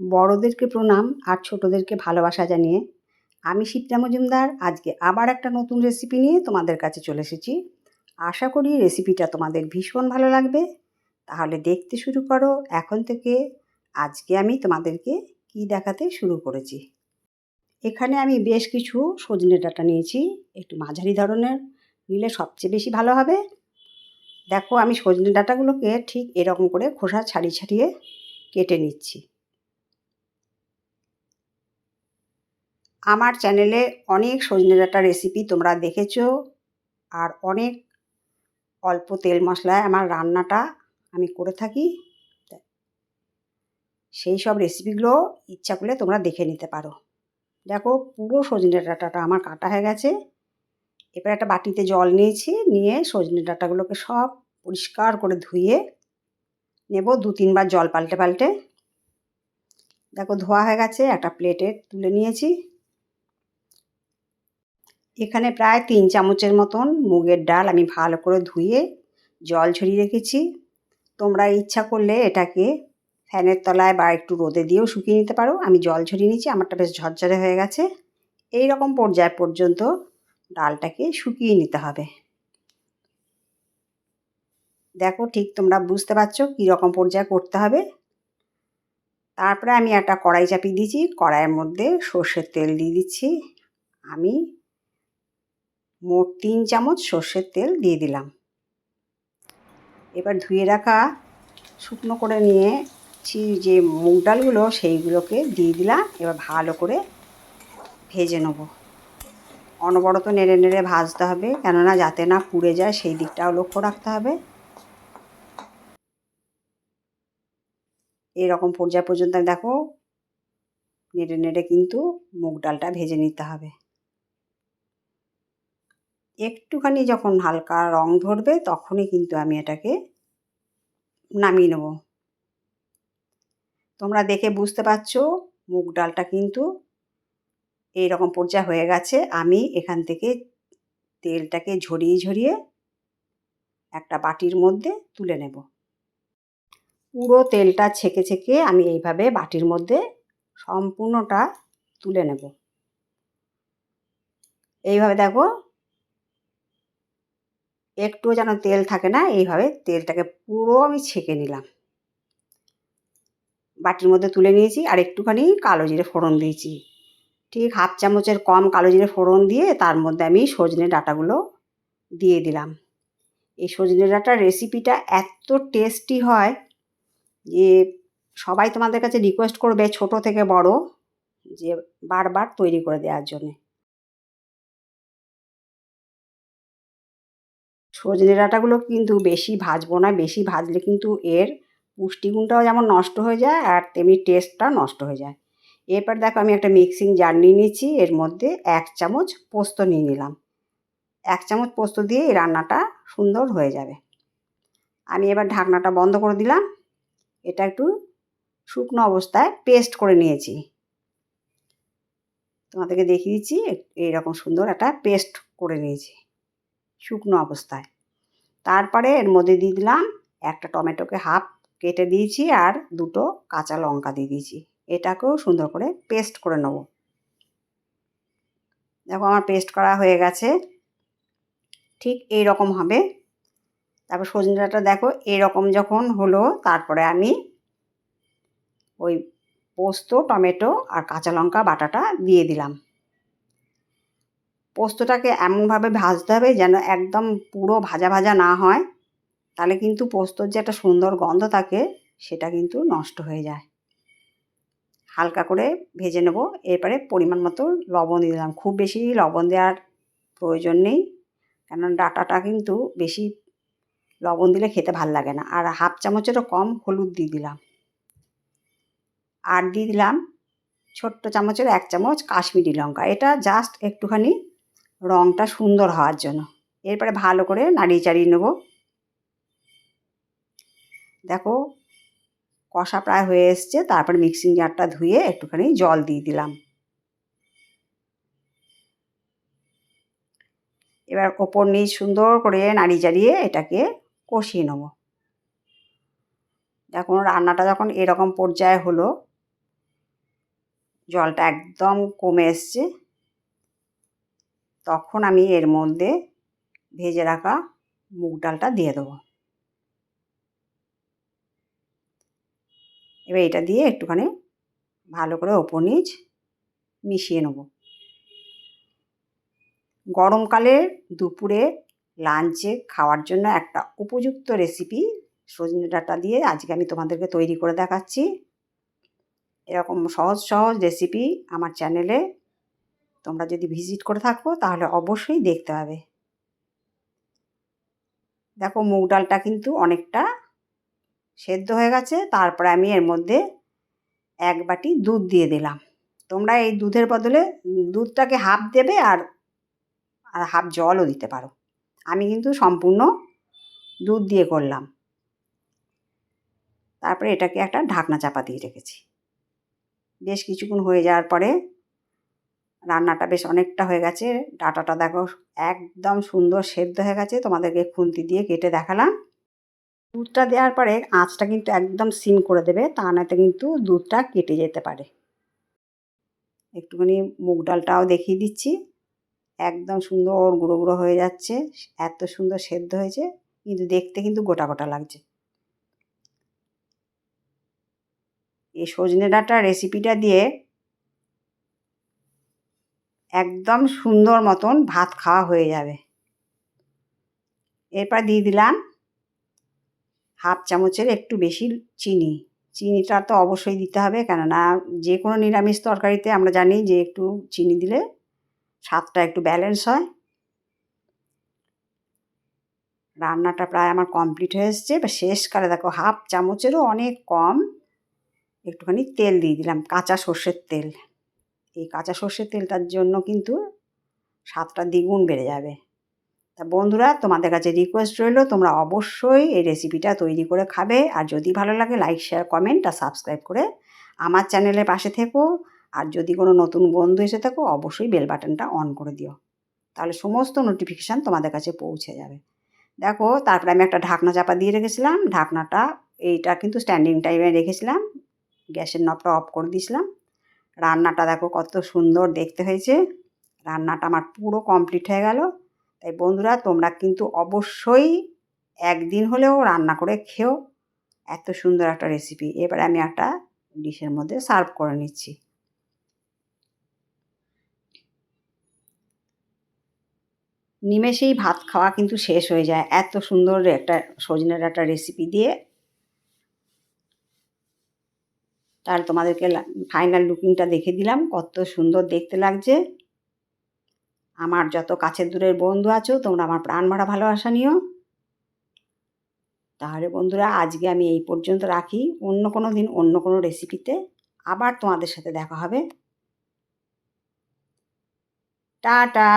বড়োদেরকে প্রণাম আর ছোটোদেরকে ভালোবাসা জানিয়ে আমি শিপ্রা মজুমদার। আজকে আবার একটা নতুন রেসিপি নিয়ে তোমাদের কাছে চলে এসেছি। আশা করি রেসিপিটা তোমাদের ভীষণ ভালো লাগবে। তাহলে দেখতে শুরু করো। এখন থেকে আজকে আমি তোমাদেরকে কি দেখাতে শুরু করেছি। এখানে আমি বেশ কিছু সজনে ডাটা নিয়েছি। একটু মাঝারি ধরনের নিলে সবচেয়ে বেশি ভালো হবে। দেখো আমি সজনে ডাটাগুলোকে ঠিক এরকম করে খোসা ছাড়িয়ে ছাড়িয়ে কেটে নিচ্ছি। আমার চ্যানেলে অনেক সজনে ডাঁটা রেসিপি তোমরা দেখেছ আর অনেক অল্প তেল মশলায় আমার রান্নাটা আমি করে থাকি। সেই সব রেসিপিগুলো ইচ্ছা করলে তোমরা দেখে নিতে পারো। দেখো পুরো সজনে ডাঁটাটা আমার কাটা হয়ে গেছে। এবার একটা বাটিতে জল নিয়েছি, নিয়ে সজনে ডাঁটাগুলোকে সব পরিষ্কার করে ধুয়ে নেব দু তিনবার জল পাল্টে পাল্টে। দেখো ধোয়া হয়ে গেছে, একটা প্লেটে তুলে নিয়েছি। এখানে প্রায় তিন চামচের মতন মুগের ডাল আমি ভালো করে ধুয়ে জল ঝরিয়ে রেখেছি। তোমরা ইচ্ছা করলে এটাকে ফ্যানের তলায় বা একটু রোদে দিয়েও শুকিয়ে নিতে পারো। আমি জল ঝরিয়ে নিয়েছি, আমারটা বেশ ঝরঝরে হয়ে গেছে। এই রকম পর্যায় পর্যন্ত ডালটাকে শুকিয়ে নিতে হবে। দেখো ঠিক তোমরা বুঝতে পারছ কীরকম পর্যায়ে করতে হবে। তারপরে আমি একটা কড়াই চাপিয়ে দিয়েছি। কড়াইয়ের মধ্যে সর্ষের তেল দিয়ে দিচ্ছি। আমি মোট তিন চামচ সর্ষের তেল দিয়ে দিলাম। এবার ধুয়ে রাখা শুকনো করে নিয়ে যে মুগ ডালগুলো সেইগুলোকে দিয়ে দিলাম। এবার ভালো করে ভেজে নেব। অনবরত নেড়ে নেড়ে ভাজতে হবে, কেননা যাতে না পুড়ে যায় সেই দিকটাও লক্ষ্য রাখতে হবে। এরকম পর্যায় পর্যন্ত দেখো, নেড়ে নেড়ে কিন্তু মুগ ডালটা ভেজে নিতে হবে। একটুখানি যখন হালকা রং ধরবে, তখনই কিন্তু আমি এটাকে নামিয়ে নেব। তোমরা দেখে বুঝতে পারছ, মুগ ডালটা কিন্তু এই রকম পর্যায়ে হয়ে গেছে। আমি এখান থেকে তেলটাকে ঝরিয়ে ঝরিয়ে একটা বাটির মধ্যে তুলে নেব। পুরো তেলটা ছেঁকে ছেঁকে আমি এইভাবে বাটির মধ্যে সম্পূর্ণটা তুলে নেব। এইভাবে দেখো একটুও যেন তেল থাকে না, এইভাবে তেলটাকে পুরো আমি ছেঁকে নিলাম। বাটির মধ্যে তুলে নিয়েছি আর একটুখানি কালো জিরে ফোড়ন দিয়েছি। ঠিক হাফ চামচের কম কালো জিরে ফোড়ন দিয়ে তার মধ্যে আমি সজনে ডাটাগুলো দিয়ে দিলাম। এই সজনে ডাটার রেসিপিটা এত টেস্টি হয় যে সবাই তোমাদের কাছে রিকোয়েস্ট করবে ছোট থেকে বড়, যে বারবার তৈরি করে দেওয়ার জন্যে। সজনে ডাঁটাগুলো কিন্তু বেশি ভাজবো না, বেশি ভাজলে কিন্তু এর পুষ্টিগুণটাও যেমন নষ্ট হয়ে যায় আর তেমনি টেস্টটা নষ্ট হয়ে যায়। এরপর দেখো আমি একটা মিক্সিং জার নিয়ে নিয়েছি, এর মধ্যে এক চামচ পোস্ত নিয়ে নিলাম। এক চামচ পোস্ত দিয়ে এই রান্নাটা সুন্দর হয়ে যাবে। আমি এবার ঢাকনাটা বন্ধ করে দিলাম। এটা একটু শুকনো অবস্থায় পেস্ট করে নিয়েছি। তোমাদেরকে দেখিয়ে দিচ্ছি এইরকম সুন্দর একটা পেস্ট করে নিয়েছি। শুকনো অবস্থায়। তারপরে এর মধ্যে দিয়ে দিলাম একটা টমেটোকে হাফ কেটে দিয়েছি আর দুটো কাঁচা লঙ্কা দিয়ে দিয়েছি। এটাকেও সুন্দর করে পেস্ট করে নেব। দেখো আমার পেস্ট করা হয়ে গেছে। ঠিক এই রকম হবে। তারপর সজনে ডাঁটা দেখো এরকম যখন হলো তারপরে আমি ওই পোস্ত, টমেটো আর কাঁচা লঙ্কা বাটাটা দিয়ে দিলাম। পোস্তটাকে এমনভাবে ভাজতে হবে যেন একদম পুরো ভাজা ভাজা না হয়। তাহলে কিন্তু পোস্তর যে একটা সুন্দর গন্ধ থাকে, সেটা কিন্তু নষ্ট হয়ে যায়। হালকা করে ভেজে নেব। এরপরে পরিমাণ মতো লবণ দিয়ে দিলাম। খুব বেশি লবণ দেওয়ার প্রয়োজন নেই। কেন ডাটাটা কিন্তু বেশি লবণ দিলে খেতে ভালো লাগে না। আর হাফ চামচেরও কম হলুদ দিয়ে দিলাম। আর দিয়ে দিলাম ছোট্ট চামচের এক চামচ কাশ্মীরি লঙ্কা। এটা জাস্ট একটুখানি রঙটা সুন্দর হওয়ার জন্য। এরপরে ভালো করে নাড়িয়ে চাড়িয়ে নেব। দেখো, কষা প্রায় হয়ে এসছে। তারপর মিক্সিং জারটা ধুয়ে একটুখানি জল দিয়ে দিলাম। এবার ওপর নিচ সুন্দর করে নাড়িয়ে চাড়িয়ে এটাকে কষিয়ে নেব। দেখুন রান্নাটা যখন এরকম পর্যায়ে হলো, জলটা একদম কমে এসছে। তখন আমি এর মধ্যে ভেজে রাখা মুগ ডালটা দিয়ে দেবো। এবার এটা দিয়ে একটুখানি ভালো করে ওপর নিচ মিশিয়ে নেব। গরমকালে দুপুরে লাঞ্চে খাওয়ার জন্য একটা উপযুক্ত রেসিপি সজনে ডাঁটা দিয়ে আজকে আমি তোমাদেরকে তৈরি করে দেখাচ্ছি। এরকম সহজ সহজ রেসিপি আমার চ্যানেলে তোমরা যদি ভিজিট করে থাকো, তাহলে অবশ্যই দেখতে হবে। দেখো, মুগ ডালটা কিন্তু অনেকটা সেদ্ধ হয়ে গেছে। তারপরে আমি এর মধ্যে এক বাটি দুধ দিয়ে দিলাম। তোমরা এই দুধের বদলে দুধটাকে হাফ দেবে আর আর হাফ জলও দিতে পারো। আমি কিন্তু সম্পূর্ণ দুধ দিয়ে করলাম। তারপরে এটাকে একটা ঢাকনা চাপা দিয়ে রেখেছি। বেশ কিছুক্ষণ হয়ে যাওয়ার পরে রান্নাটা বেশ অনেকটা হয়ে গেছে। ডাটাটা দেখো একদম সুন্দর সেদ্ধ হয়ে গেছে। তোমাদেরকে খুন্তি দিয়ে কেটে দেখালাম। দুধটা দেওয়ার পরে আঁচটা কিন্তু একদম সিম করে দেবে, তা নাতে কিন্তু দুধটা কেটে যেতে পারে। একটুখানি মুগ ডালটাও দেখিয়ে দিচ্ছি। একদম সুন্দর গুঁড়ো গুঁড়ো হয়ে যাচ্ছে, এত সুন্দর সেদ্ধ হয়েছে, কিন্তু দেখতে কিন্তু গোটা গোটা লাগছে। এই সজনে ডাঁটা রেসিপিটা দিয়ে একদম সুন্দর মতন ভাত খাওয়া হয়ে যাবে। এরপর দিয়ে দিলাম হাফ চামচের একটু বেশি চিনি। চিনিটা তো অবশ্যই দিতে হবে, কেননা যে কোনো নিরামিষ তরকারিতে আমরা জানি যে একটু চিনি দিলে স্বাদটা একটু ব্যালেন্স হয়। রান্নাটা প্রায় আমার কমপ্লিট হয়ে এসছে। এবার শেষকালে দেখো হাফ চামচেরও অনেক কম একটুখানি তেল দিয়ে দিলাম, কাঁচা সর্ষের তেল। এই কাঁচা সর্ষের তেলটার জন্য কিন্তু স্বাদটা দ্বিগুণ বেড়ে যাবে। তা বন্ধুরা, তোমাদের কাছে রিকোয়েস্ট রইল, তোমরা অবশ্যই এই রেসিপিটা তৈরি করে খাবে। আর যদি ভালো লাগে লাইক শেয়ার কমেন্ট আর সাবস্ক্রাইব করে আমার চ্যানেলের পাশে থেকো। আর যদি কোনো নতুন বন্ধু এসে থাকো, অবশ্যই বেল বাটনটা অন করে দিও। তাহলে সমস্ত নোটিফিকেশান তোমাদের কাছে পৌঁছে যাবে। দেখো, তারপরে আমি একটা ঢাকনা চাপা দিয়ে রেখেছিলাম। ঢাকনাটা, এইটা কিন্তু স্ট্যান্ডিং টাইমে রেখেছিলাম। গ্যাসের নবটা অফ করে দিয়েছিলাম। রান্নাটা দেখো কত সুন্দর দেখতে হয়েছে। রান্নাটা আমার পুরো কমপ্লিট হয়ে গেল। তাই বন্ধুরা, তোমরা কিন্তু অবশ্যই একদিন হলেও রান্না করে খেও। এত সুন্দর একটা রেসিপি এবার আমি একটা ডিশের মধ্যে সার্ভ করে নিচ্ছি। নিমেষেই ভাত খাওয়া কিন্তু শেষ হয়ে যায়। এত সুন্দর একটা সজনের একটা রেসিপি দিয়ে তাহলে তোমাদেরকে ফাইনাল লুকিংটা দেখে দিলাম। কত সুন্দর দেখতে লাগছে। আমার যত কাছের দূরের বন্ধু আছো, তোমরা আমার প্রাণ ভরা ভালোবাসা নিও। তাহলে বন্ধুরা, আজকে আমি এই পর্যন্ত রাখি। অন্য কোনো দিন, অন্য কোনো রেসিপিতে আবার তোমাদের সাথে দেখা হবে। টাটা!